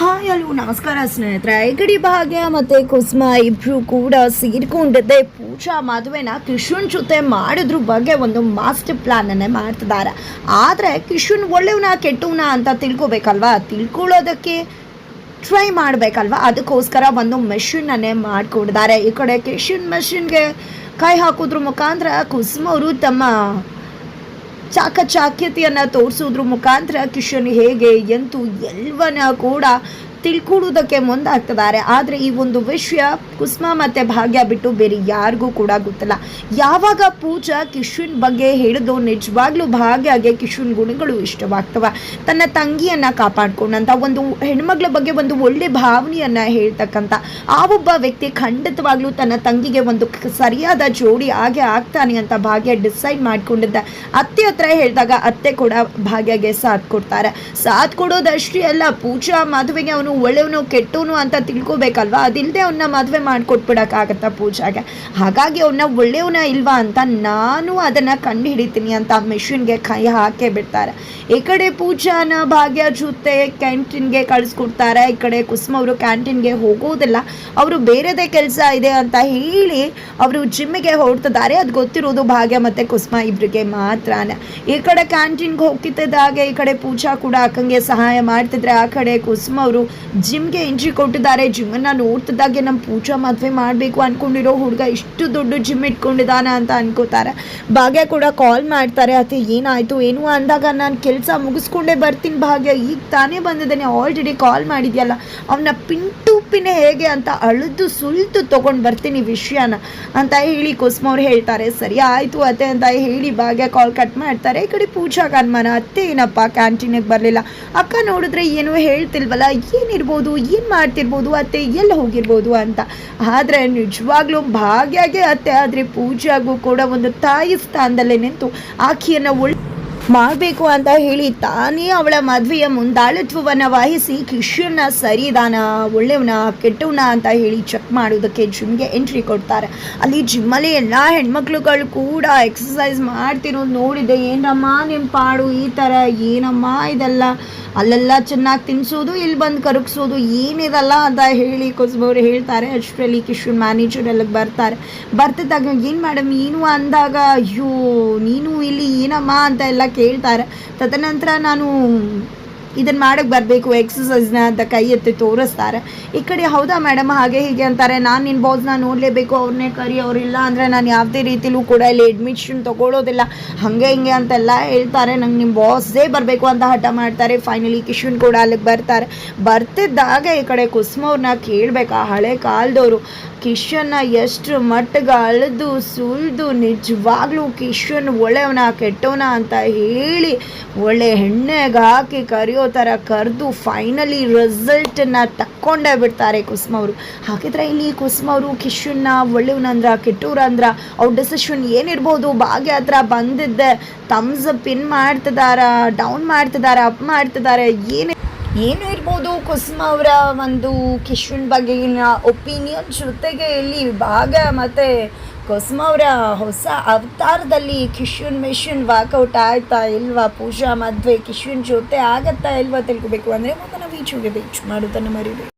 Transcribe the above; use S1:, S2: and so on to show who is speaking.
S1: Hi ಅಲ್ಲೂ ನಮಸ್ಕಾರ ಸ್ನೇಹಿತರೆ. ಐಗಡಿ ಭಾಗ್ಯ ಮತ್ತೆ ಕುಸುಮ ಇಬ್ರು ಕೂಡ ಸೇರ್ಕೊಂಡಿದ್ದೆ. ಪೂಜಾ ಮದುವೆನ ಕಿಶುನ್ ಜೊತೆ ಮಾಡಿದ್ರ ಬಗ್ಗೆ ಒಂದು ಮಾಸ್ಟರ್ ಪ್ಲಾನ್ ಅನ್ನೇ ಮಾಡ್ತಿದ್ದಾರೆ. ಆದರೆ ಕಿಶುನ್ ಒಳ್ಳೆಯವನ ಕೆಟ್ಟವನ ಅಂತ ತಿಳ್ಕೊಬೇಕಲ್ವಾ? ತಿಳ್ಕೊಳ್ಳೋದಕ್ಕೆ ಟ್ರೈ ಮಾಡಬೇಕಲ್ವಾ? ಅದಕ್ಕೋಸ್ಕರ ಒಂದು ಮೆಷಿನನ್ನೇ ಮಾಡಿಕೊಂಡಿದ್ದಾರೆ. ಈ ಕಡೆ ಕಿಶುನ್ ಮೆಷಿನ್ಗೆ ಕೈ ಹಾಕೋದ್ರ ಮುಖಾಂತರ ಕುಸುಮ ಅವರು ತಮ್ಮ ಚಾಕಚಾಕ್ಯತೆಯನ್ನು ತೋರಿಸೋದ್ರ ಮುಖಾಂತರ ಕಿಶನ್ ಹೇಗೆ ಎಂತೂ ಎಲ್ಲವನ್ನ ಕೂಡ ತಿಳ್ಕೊಳ್ಳೋದಕ್ಕೆ ಮುಂದಾಗ್ತಿದ್ದಾರೆ. ಆದರೆ ಈ ಒಂದು ವಿಷಯ ಕುಸ್ಮಾ ಮತ್ತು ಭಾಗ್ಯ ಬಿಟ್ಟು ಬೇರೆ ಯಾರಿಗೂ ಕೂಡ ಗೊತ್ತಿಲ್ಲ. ಯಾವಾಗ ಪೂಜಾ ಕಿಶನ್ ಬಗ್ಗೆ ಹೇಳಿದ್ರು ನಿಜವಾಗ್ಲೂ ಭಾಗ್ಯಗೆ ಕಿಶನ್ ಗುಣಗಳು ಇಷ್ಟವಾಗ್ತವೆ. ತನ್ನ ತಂಗಿಯನ್ನು ಕಾಪಾಡ್ಕೊಂಡಂಥ ಒಂದು ಹೆಣ್ಮಗಳ ಬಗ್ಗೆ ಒಂದು ಒಳ್ಳೆ ಭಾವನೆಯನ್ನು ಹೇಳ್ತಕ್ಕಂಥ ಆ ಒಬ್ಬ ವ್ಯಕ್ತಿ ಖಂಡಿತವಾಗ್ಲೂ ತನ್ನ ತಂಗಿಗೆ ಒಂದು ಸರಿಯಾದ ಜೋಡಿ ಹಾಗೆ ಆಗ್ತಾನೆ ಅಂತ ಭಾಗ್ಯ ಡಿಸೈಡ್ ಮಾಡಿಕೊಂಡಿದ್ದ. ಅತ್ತೆ ಹತ್ರ ಹೇಳಿದಾಗ ಅತ್ತೆ ಕೂಡ ಭಾಗ್ಯಗೆ ಸಾಥ್ ಕೊಡ್ತಾರೆ. ಸಾಥ್ ಕೊಡೋದಷ್ಟೇ ಅಲ್ಲ, ಪೂಜಾ ಮದುವೆಗೆ ಅವನು ಒಳ್ಳೆಯವನು ಕೆಟ್ಟವನು ಅಂತ ತಿಳ್ಕೊಬೇಕಲ್ವಾ? ಅದಿಲ್ಲದೆ ಅವನ್ನ ಮದುವೆ ಮಾಡಿಕೊಟ್ಬಿಡೋಕ್ಕಾಗತ್ತ ಪೂಜಾಗೆ? ಹಾಗಾಗಿ ಅವನ್ನ ಒಳ್ಳೆಯವನ ಇಲ್ವಾ ಅಂತ ನಾನು ಅದನ್ನು ಕಂಡು ಹಿಡಿತೀನಿ ಅಂತ ಮೆಷಿನ್ಗೆ ಕೈ ಹಾಕೇ ಬಿಡ್ತಾರೆ. ಈ ಕಡೆ ಪೂಜಾನ ಭಾಗ್ಯ, ಜೊತೆ ಕ್ಯಾಂಟೀನ್ಗೆ ಕಳಿಸ್ಕೊಡ್ತಾರೆ. ಈ ಕಡೆ ಕುಸುಮ ಅವರು ಕ್ಯಾಂಟೀನ್ಗೆ ಹೋಗೋದಿಲ್ಲ. ಅವರು ಬೇರೆದೇ ಕೆಲಸ ಇದೆ ಅಂತ ಹೇಳಿ ಅವರು ಜಿಮ್ಮಿಗೆ ಹೊರಡ್ತಿದ್ದಾರೆ. ಅದು ಗೊತ್ತಿರೋದು ಭಾಗ್ಯ ಮತ್ತು ಕುಸುಮ ಇಬ್ಬರಿಗೆ ಮಾತ್ರ ಈ ಕಡೆ ಕ್ಯಾಂಟೀನ್ಗೆ ಹೋಗ್ತಿದ್ದಾಗೆ ಈ ಕಡೆ ಪೂಜಾ ಕೂಡ ಅಕ್ಕಂಗೆ ಸಹಾಯ ಮಾಡ್ತಿದ್ರೆ ಆ ಕಡೆ ಕುಸುಮ ಅವರು ಜಿಮ್ಗೆ ಎಂಟ್ರಿ ಕೊಟ್ಟಿದ್ದಾರೆ. ಜಿಮ್ಮನ್ನು ನೋಡ್ತಿದ್ದಾಗೆ ನಮ್ಮ ಪೂಜಾ ಮದುವೆ ಮಾಡಬೇಕು ಅನ್ಕೊಂಡಿರೋ ಹುಡುಗ ಇಷ್ಟು ದೊಡ್ಡ ಜಿಮ್ ಇಟ್ಕೊಂಡಿದ್ದಾನೆ ಅಂತ ಅನ್ಕೋತಾರೆ. ಭಾಗ್ಯ ಕೂಡ ಕಾಲ್ ಮಾಡ್ತಾರೆ, ಅತ್ತೆ, ಏನಾಯ್ತು? ಏನು? ಅಂದಾಗ ನಾನು ಕೆಲಸ ಮುಗಿಸ್ಕೊಂಡೇ ಬರ್ತೀನಿ ಭಾಗ್ಯ. ಈಗ ತಾನೇ ಬಂದಿದ್ದಾನೆ. ಆಲ್ರೆಡಿ ಕಾಲ್ ಮಾಡಿದ್ಯಲ್ಲ. ಅವನ ಪಿನ್ ಟು ಪಿನ್ ಹೇಗೆ ಅಂತ ಅಳಿದು ಸುಲ್ತು ತೊಗೊಂಡು ಬರ್ತೀನಿ ವಿಷಯನ ಅಂತ ಹೇಳಿ ಕುಸುಮ ಅವ್ರು ಹೇಳ್ತಾರೆ. ಸರಿ, ಆಯಿತು ಅತ್ತೆ ಅಂತ ಹೇಳಿ ಭಾಗ್ಯ ಕಾಲ್ ಕಟ್ ಮಾಡ್ತಾರೆ. ಈ ಕಡೆ ಪೂಜಾಗ ಅನುಮಾನ, ಅತ್ತೆ, ಏನಪ್ಪ ಕ್ಯಾಂಟೀನಿಗೆ ಬರಲಿಲ್ಲ? ಅಕ್ಕ ನೋಡಿದ್ರೆ ಏನೂ ಹೇಳ್ತಿಲ್ವಲ್ಲ ಏನಿರ್ಬೋದು, ಏನು ಮಾಡ್ತಿರ್ಬೋದು, ಅತ್ತೆ ಎಲ್ಲಿ ಹೋಗಿರ್ಬೋದು ಅಂತ. ಆದರೆ ನಿಜವಾಗ್ಲೂ ಭಾಗ್ಯಾಗೆ ಅತ್ತೆ ಆದರೆ ಪೂಜಾಗೂ ಕೂಡ ಒಂದು ತಾಯಿ ಸ್ಥಾನದಲ್ಲೇ ನಿಂತು ಆಕೆಯನ್ನು ಒಳ್ಳೆ ಮಾಡಬೇಕು ಅಂತ ಹೇಳಿ ತಾನೇ ಅವಳ ಮದುವೆಯ ಮುಂದಾಳತ್ವವನ್ನು ವಹಿಸಿ ಕಿಶನ್ನ ಸರಿದಾನ, ಒಳ್ಳೆಯವನ, ಕೆಟ್ಟವನ ಅಂತ ಹೇಳಿ ಚೆಕ್ ಮಾಡೋದಕ್ಕೆ ಜಿಮ್ಗೆ ಎಂಟ್ರಿ ಕೊಡ್ತಾರೆ. ಅಲ್ಲಿ ಜಿಮ್ಮಲ್ಲಿ ಎಲ್ಲ ಹೆಣ್ಮಕ್ಳುಗಳು ಕೂಡ ಎಕ್ಸಸೈಸ್ ಮಾಡ್ತಿರೋದು ನೋಡಿದೆ. ಏನಮ್ಮ ನಿಮ್ಮ ಪಾಡು ಈ ಥರ ಏನಮ್ಮ ಇದೆಲ್ಲ? ಅಲ್ಲೆಲ್ಲ ಚೆನ್ನಾಗಿ ತಿನ್ನಿಸೋದು ಇಲ್ಲಿ ಬಂದು ಕರಗಿಸೋದು ಏನಿದಲ್ಲ ಅಂತ ಹೇಳಿ ಕುಸುಬವ್ರು ಹೇಳ್ತಾರೆ. ಅಷ್ಟರಲ್ಲಿ ಕಿಶನ್ ಮ್ಯಾನೇಜರ್ ಎಲ್ಲ ಬರ್ತಾರೆ. ಬರ್ತಿದ್ದಾಗ, ಏನು ಮೇಡಮ್ ಏನು ಅಂದಾಗ, ಅಯ್ಯೋ, ನೀನು ಇಲ್ಲಿ ಏನಮ್ಮ? ಅಂತ ಎಲ್ಲ ಕೇಳ್ತಾರೆ ತದನಂತರ ನಾನು ಇದನ್ನು ಮಾಡಕ್ಕೆ ಬರಬೇಕು ಎಕ್ಸಸೈಸ್ನ ಅಂತ ಕೈ ಎತ್ತಿ ತೋರಿಸ್ತಾರೆ. ಈ ಕಡೆ ಹೌದಾ ಮೇಡಮ್ ಹಾಗೆ ಹೀಗೆ ಅಂತಾರೆ. ನಾನು ನಿನ್ನ ಬಾಸ್ನ ನೋಡಲೇಬೇಕು ಅವ್ರನ್ನೇ ಕರಿ ಅವರಿಲ್ಲ ಅಂದರೆ ನಾನು ಯಾವುದೇ ರೀತಿಲೂ ಕೂಡ ಇಲ್ಲಿ ಅಡ್ಮಿಷನ್ ತೊಗೊಳೋದಿಲ್ಲ. ಹಾಗೆ ಹಿಂಗೆ ಅಂತೆಲ್ಲ ಹೇಳ್ತಾರೆ. ನಂಗೆ ನಿಮ್ಮ ಬಾಸೇ ಬರಬೇಕು ಅಂತ ಹಠ ಮಾಡ್ತಾರೆ. ಫೈನಲಿ ಕಿಶನ್ ಕೂಡ ಅಲ್ಲಿಗೆ ಬರ್ತಾರೆ. ಬರ್ತಿದ್ದಾಗ ಈ ಕಡೆ ಕುಸುಮವ್ರನ್ನ ಕೇಳಬೇಕಾ. ಹಳೆ ಕಾಲದವರು. ಕಿಶನ್ನ ಎಷ್ಟು ಮಟ್ಟಿಗೆ ಅಳೆದು ಸುಲಿದು ನಿಜವಾಗ್ಲೂ ಕಿಶನ್ ಒಳ್ಳೆಯವನ ಕೆಟ್ಟವನ ಅಂತ ಹೇಳಿ ಒಳ್ಳೆ ಹೆಣ್ಣೆಗೆ ಹಾಕಿ ಕರೆಯೋ ಥರ ಕರೆದು ಫೈನಲಿ ರಿಸಲ್ಟನ್ನು ತಕ್ಕೊಂಡೇ ಬಿಡ್ತಾರೆ ಕುಸುಮ ಅವರು. ಹಾಗಿದ್ರೆ ಇಲ್ಲಿ ಕುಸುಮ ಅವರು ಕಿಶನ್ನ ಒಳ್ಳೆಯವನಂದ್ರ ಕೆಟ್ಟವ್ರ ಅಂದ್ರ, ಅವ್ರ ಡಿಸಿಷನ್ ಏನಿರ್ಬೋದು, ಭಾಗ್ಯ ಹತ್ರ ಬಂದಿದ್ದೆ ತಮ್ಸ್ ಪಿನ್ ಮಾಡ್ತಿದಾರ ಡೌನ್ ಮಾಡ್ತಿದಾರ ಅಪ್ ಮಾಡ್ತಿದ್ದಾರೆ ಏನೇ ಏನು ಇರ್ಬೋದು ಕುಸುಮ ಅವರ ಒಂದು ಕಿಶುನ್ ಬಗೆಗಿನ ಒಪಿನಿಯನ್ ಜೊತೆಗೆ ಇಲ್ಲಿ ಭಾಗ ಮತ್ತು ಕುಸುಮ ಅವರ ಹೊಸ ಅವತಾರದಲ್ಲಿ ಕಿಶುನ್ ಮಿಶುನ್ ವಾಕೌಟ್ ಆಯ್ತಾ ಇಲ್ವಾ? ಪೂಜಾ, ಮದುವೆ, ಕಿಶುನ್ ಜೊತೆ ಆಗತ್ತಾ ಇಲ್ವಾ ತಿಳ್ಕೊಬೇಕು. ಅಂದರೆ ಮುಂದೆ ನಾವು ಈಚುಗೆ ಬೀಚ್ ಮಾಡೋದನ್ನು ಮರಿಬೇಡಿ.